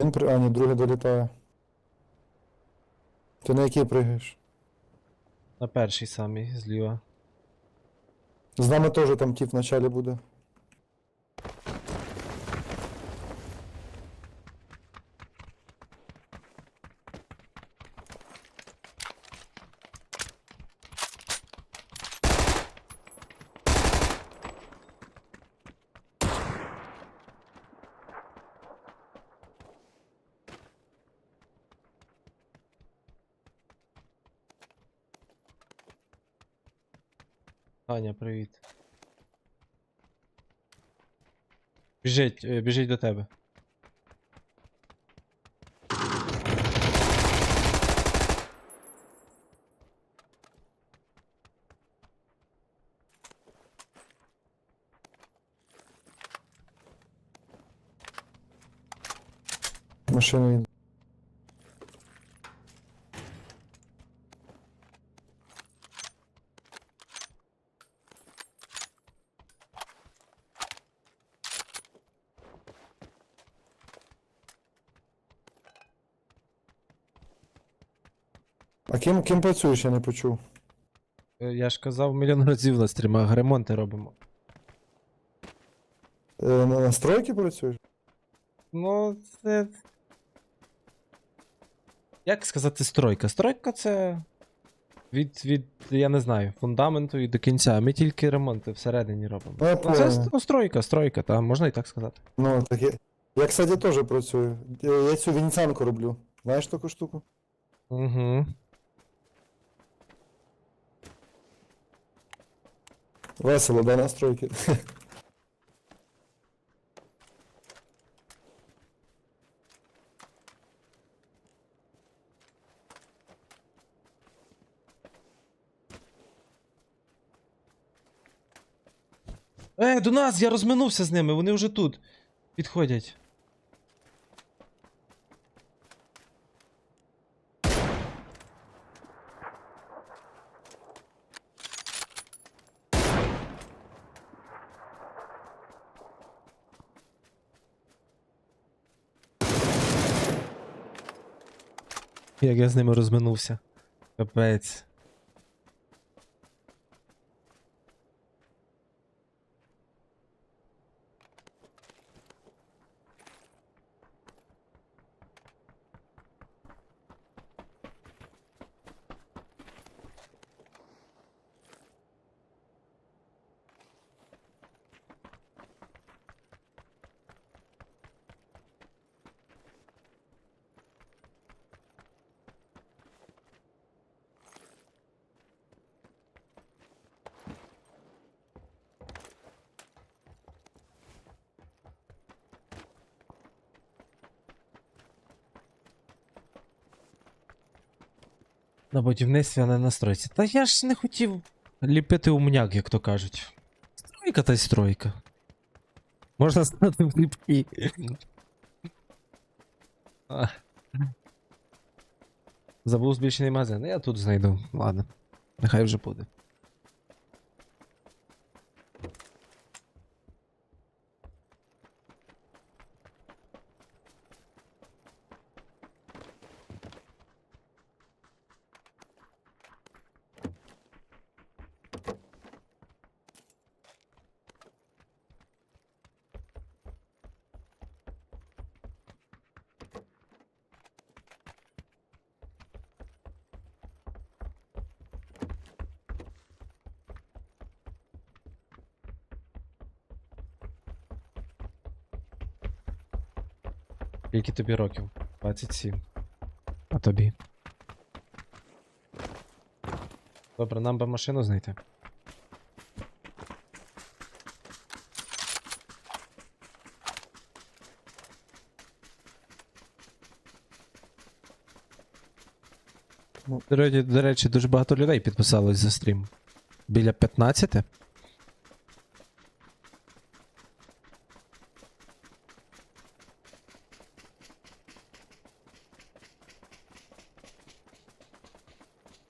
Один при... А, ні, другий долітає. Ти на який пригаєш? На перший самий зліва. З нами теж там тіп в началі буде. Аня, привіт. Біжить, е, біжить до тебе. Машина ким, ким працюєш, я не почув. Е, Я ж казав мільйон разів на стрімах, ремонти робимо. Е, на, на стройці працюєш? Ну, це. Як сказати стройка? Стройка це. Від, від, я не знаю, фундаменту і до кінця. Ми тільки ремонти всередині робимо. Ну, я Ну, це понял. ну, стройка, стройка, та, можна і так сказати. Ну, так я, я, кстати, теж працюю. Я, я цю венеціанку роблю. Знаєш таку штуку? Угу. Весело, да, настройки. Е, до нас! Я розминувся з ними, вони вже тут. Підходять. Як я з ними розминувся. Капець. На будівництві, а не на стройці. Та я ж не хотів ліпити умняк, як то кажуть. Стройка та й стройка. Можна стати в ліпкі. Забув збільшений магазин. Я тут знайду. Ладно. Нехай вже буде. Скільки тобі років? 27. А тобі? Добре, нам би машину знайти. Ну. До речі, до речі, дуже багато людей підписалось за стрім. Біля 15?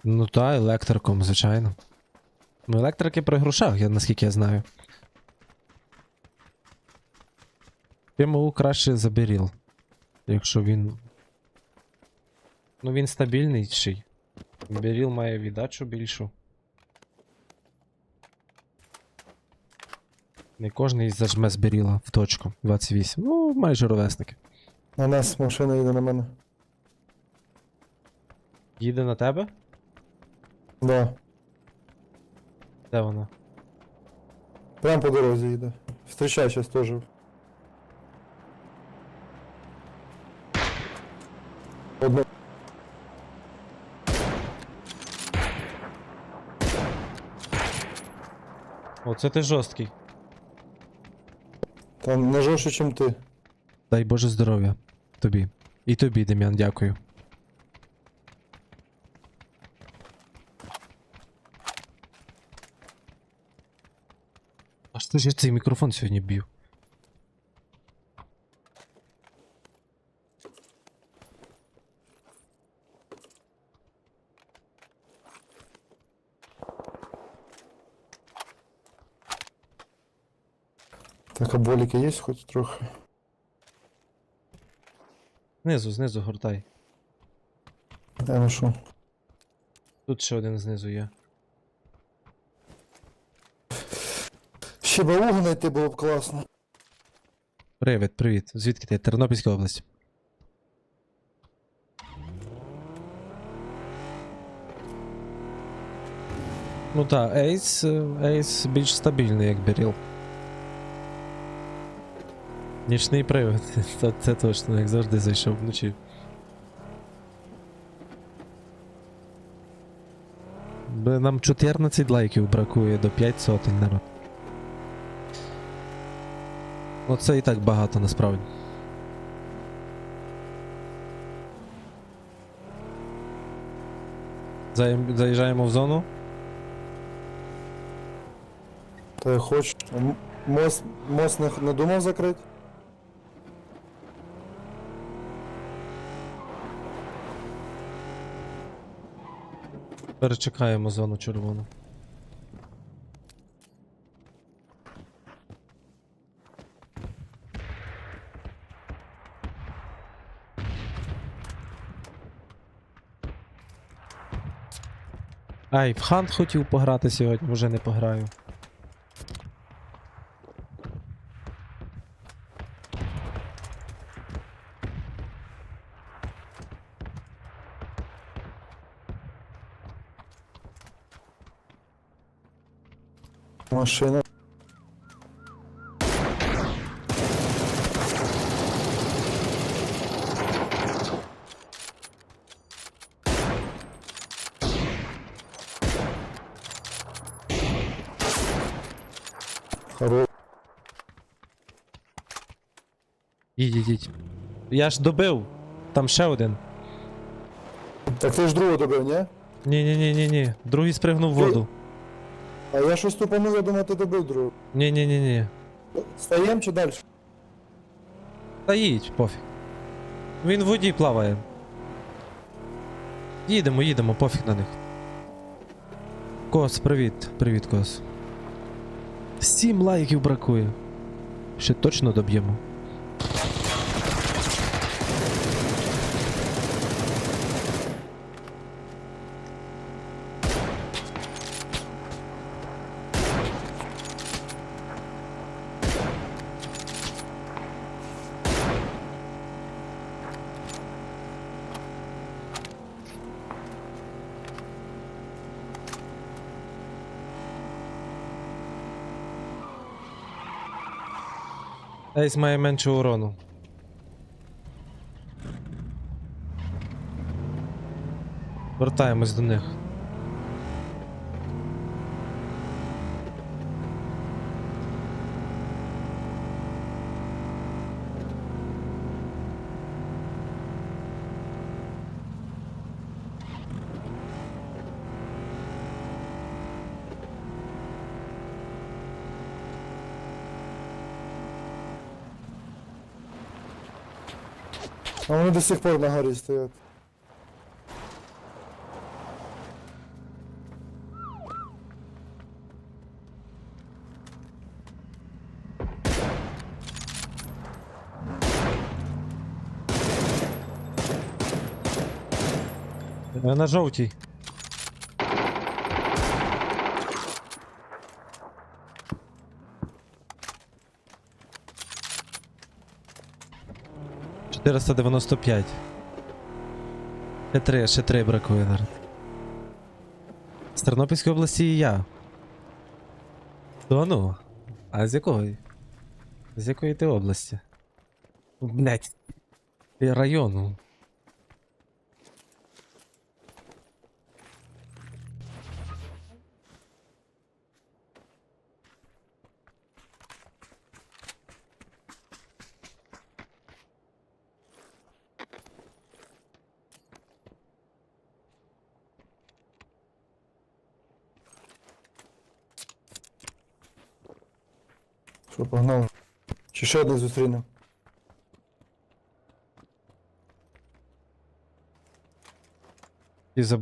Ну та, електриком, звичайно. Ну, електрики при грошах, я, наскільки я знаю. Чому краще заберіл. Якщо він. Ну він стабільніший. Беріл має віддачу більшу. Не кожний зажме з Беріла в точку 28. Ну, майже ровесники. На нас машина їде на мене. Їде на тебе? Да. Де вона? Прям по дорозі їде. Встречай сейчас теж. Одно. Оце ти жорсткий. Там не жорстче, ніж ти. Дай Боже здоров'я. Тобі. І тобі, Дем'ян, дякую. А я цей мікрофон сьогодні б'ю? Так, а боліки є хоч трохи. Знизу, знизу гортай. Я ношу. Тут ще один знизу є. Ще баугу знайти було б класно. Привіт, привіт. Звідки ти? Тернопільська область. Ну так, Ейс, Ейс більш стабільний, як Беріл. Нічний привид, це, це точно, як завжди зайшов вночі. Нам 14 лайків бракує до 5 сотень народ. Ну це і так багато насправді. Заїжджаємо в зону. Та я хочу. М- Мост, мост не, не думав закрити? Перечекаємо зону червону. Ай, в хант хотів пограти сьогодні, вже не пограю. Машина. Хоро... Їдь, їдь. Я ж добив. Там ще один. Так ти ж другого добив, ні? Ні-ні-ні-ні-ні. Другий спригнув в воду. А я щось тупанув, я думав, ти добив другого. Ні-ні-ні-ні. Стаєм чи далі? Та їдь, пофіг. Він в воді плаває. Їдемо, їдемо, пофіг на них. Кос, привіт. Привіт, Кос. Сім лайків бракує. Ще точно доб'ємо. Ейс має менше урону. Вертаємось до них. Они до сих пор на горе стоят. Е, На жовтій. Чотириста дев'яносто п'ять. Ще три, ще три бракує народ. З Тернопільської області і я. То ну. А з якої? З якої ти області? Блять. Району. Що, погнали? Чи ще одне зустрінемо? Ті, заб...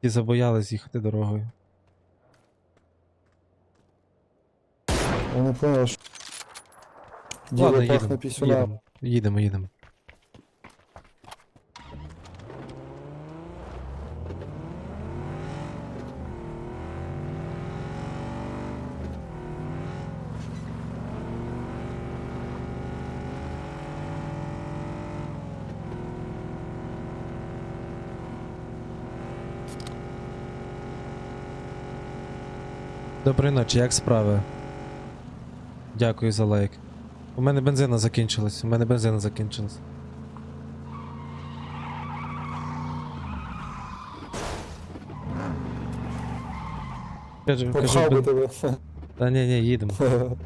Ті забоялись їхати дорогою. Вони поняли, що... Ладно, Діло пахне їдемо. Їдемо, їдемо, Доброї ночі, як справи? Дякую за лайк. У мене бензина закінчилась. У мене бензина закінчилась. Кажу, кажу, бен... тебе. Та ні, ні, їдемо.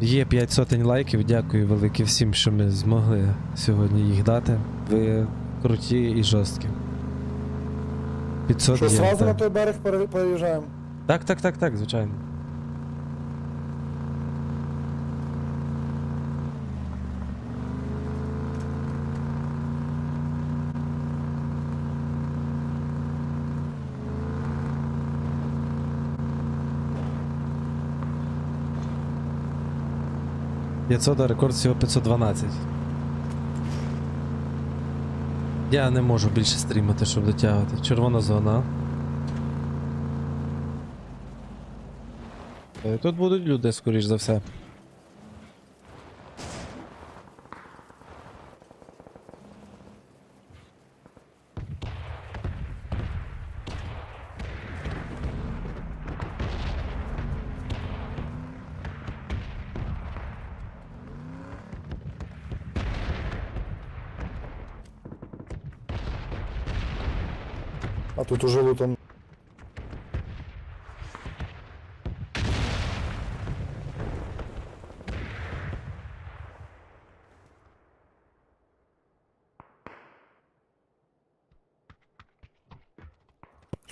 Є 5 сотень лайків, дякую велике всім, що ми змогли сьогодні їх дати. Ви круті і жорсткі. 500 Що, є, сразу на той берег пере- переїжджаємо? Так, так, так, так, звичайно. П'ятсот, а рекорд всього 512. Я не можу більше стрімати, щоб дотягувати. Червона зона. Тут будуть люди, скоріш за все. А тут уже лутом.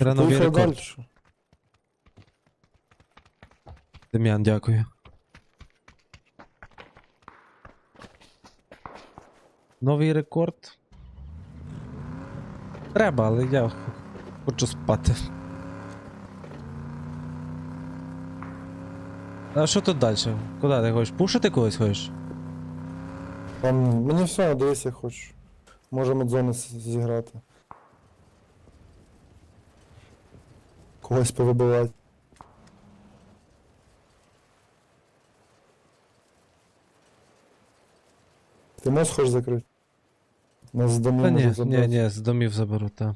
Треба новий Поїхав рекорд. Дем'ян, дякую. Новий рекорд. Треба, але я хочу спати. А що тут далі? Куди ти хочеш? Пушити когось хочеш? Там, мені все, дивись, як хочеш. Можемо дзони зіграти. Когось повибивати. Ти мост хочеш закрити? Нас з домів Та ні, можуть ні, забрати. ні, з домів заберу, так.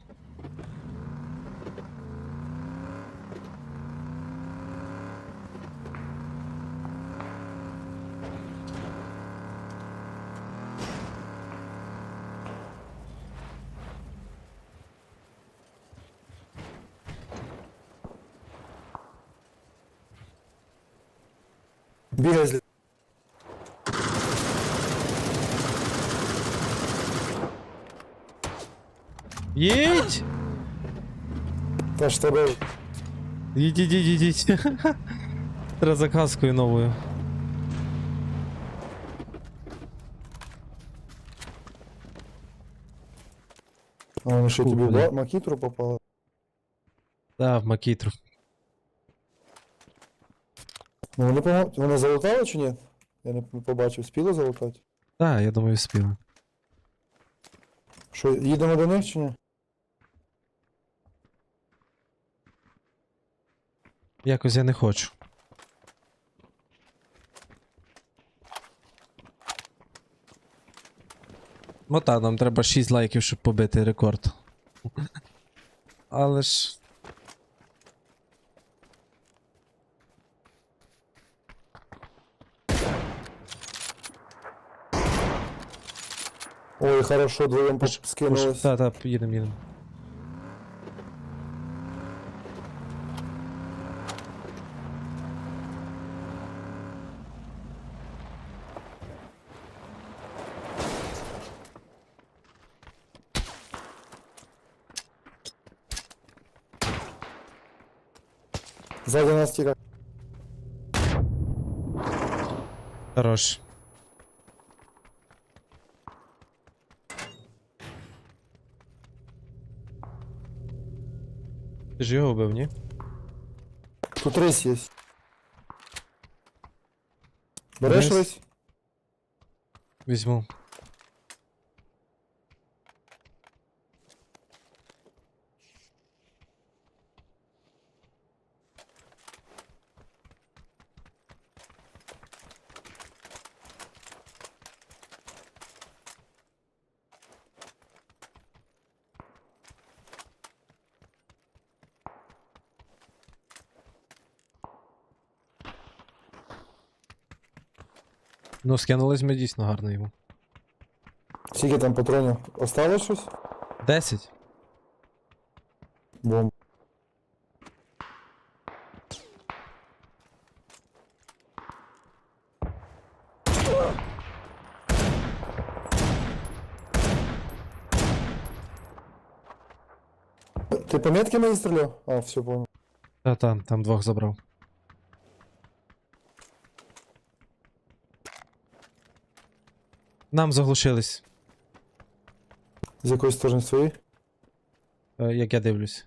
Бігай з Їдь! Та ж тебе Їдіть, їдіть, їдіть. Треба за каскою новою. А вони що Фу, тобі в бля. ба- макітру попали? Да, в макітру. Ну вони помо... Вони залутали чи ні? Я не не побачив. Спіли залутати? Так, я думаю, спіли. Що, їдемо до них чи ні? Якось я не хочу. Ну та, нам треба 6 лайків, щоб побити рекорд. Але ж. Ой, хорошо, вдвоєм Пуш- скинулось. Та, та, їдемо, їдемо. Ззаді нас тікає. Хорош. Ти ж його вбив, ні? Тут рейс є. Береш Рейс? рейс? Візьму. Ну, скинулись ми дійсно гарно йому. Скільки там патронів? Осталось щось? 10. Бомб. Ти по метки мені стріляв? А, все, понял. Та там, там двох забрав. Нам заглушились, З якої сторони свої? е, як я дивлюсь.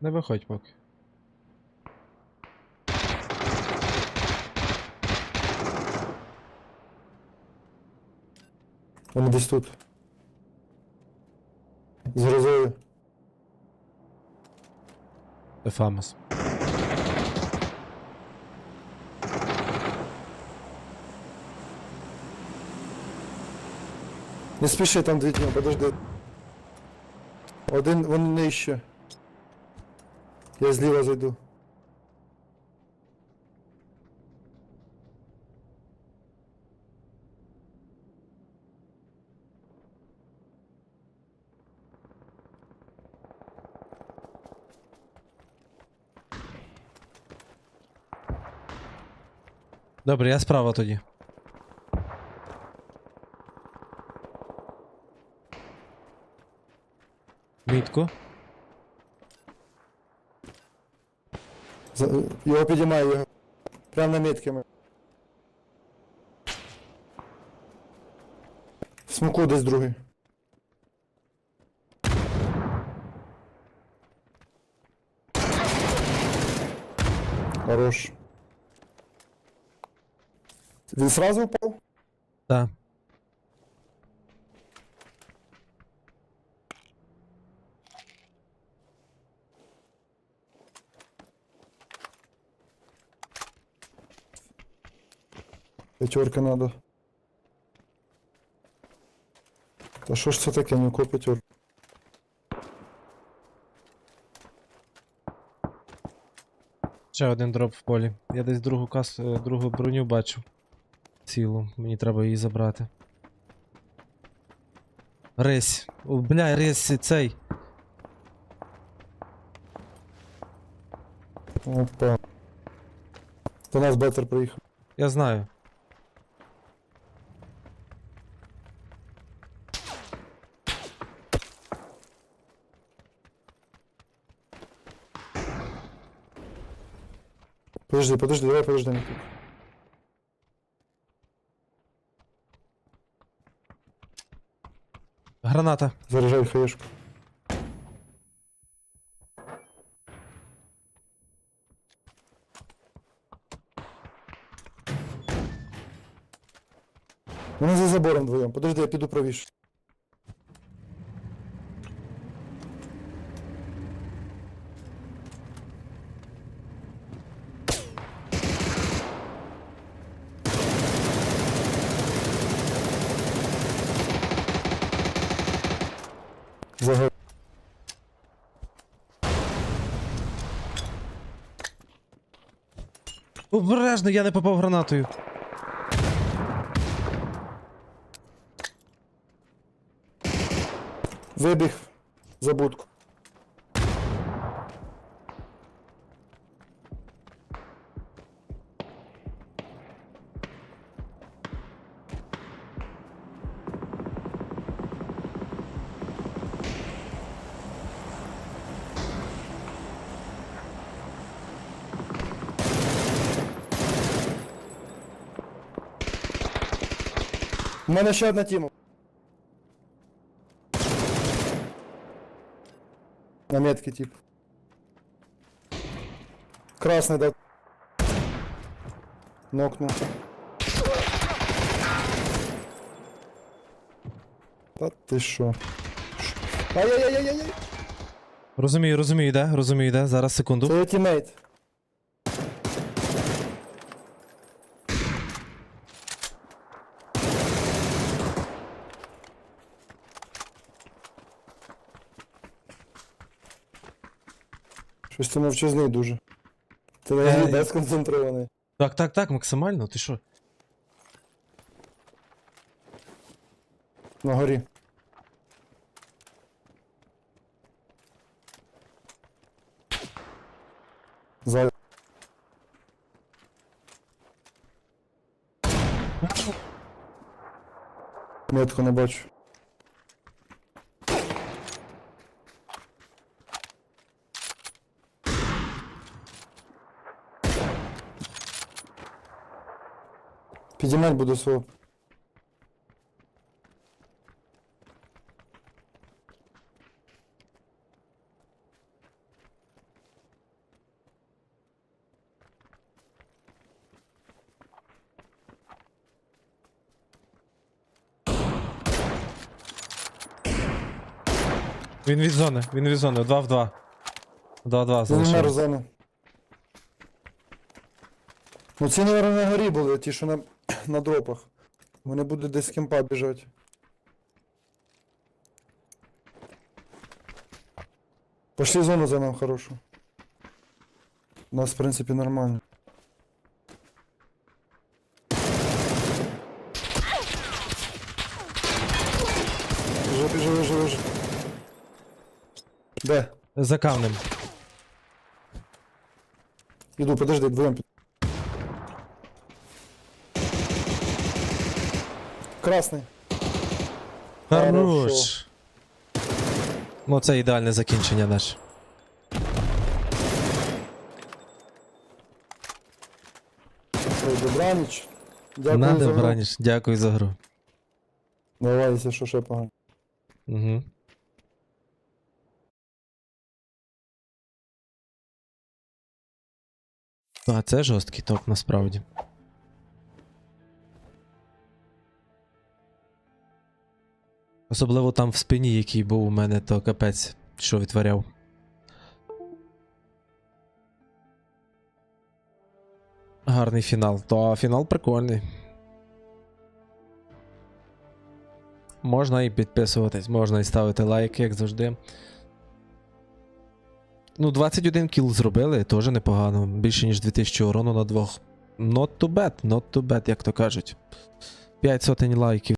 Не виходь поки. Вони десь тут. З грозою. Ефамос. Не спіши там дві тіні, подожди. Один, вони нижче. Я зліва зайду. Добре, я справа тоді. Мітку. За- Його підіймаю, його. Прямо на метки ми. В смоку десь другий. Хорош. Він сразу упав? Так. Пятерка надо. Та що ж це таке, ну ко п'ятер. Ще один дроп в полі. Я десь другу кас... е, другу броню бачу. Цілу. Мені треба її забрати. Рись. О, бля, рись цей. Опа. До нас бетер приїхав. Я знаю. Подожди, подожди, давай подожди. Микит. Граната. Заряжай хаешку. Вони за забором вдвоєм. Подожди, я піду правіше. Обережно, я не попав гранатою. Вибіг за будку. Мене ще одна тіма. На метке тип. Красный да. Нокнул. Та ти що? Ай-яй-яй-яй-яй! Розумію, розумію, де, розумію, де. Зараз секунду. Це тімейт. Ти мовчазний дуже. Ти Е, взагалі без сконцентрований. Так, так, так, максимально. Ти що? На горі. За. Метку не бачу. Підіймать буду свого. Він від зони, він від зони. 2 в 2. 2 в 2 Це не мер зони. Ну ці, наверное, на горі були, ті, що на, на дропах. Вони будуть десь з кемпа біжати. Пошли зону за нам хорошу. У нас, в принципі, нормально. Біжи, біжи, біжи, біжи. Де? За камнем. Іду, подожди, вдвоєм. під- Красний. Хорошо. Хорош. Ну, це ідеальне закінчення наше. Добраніч. Дякую Надо, за гру. браніш. Дякую за гру. Давай, якщо що, ще погано. Угу. А, це жорсткий топ насправді. Особливо там в спині, який був у мене, то капець, що витворяв. Гарний фінал. То фінал прикольний. Можна і підписуватись, можна і ставити лайки, як завжди. Ну, 21 кіл зробили, теж непогано. Більше, ніж 2000 урону на двох. Not too bad, not too bad, як то кажуть. 5 сотень лайків.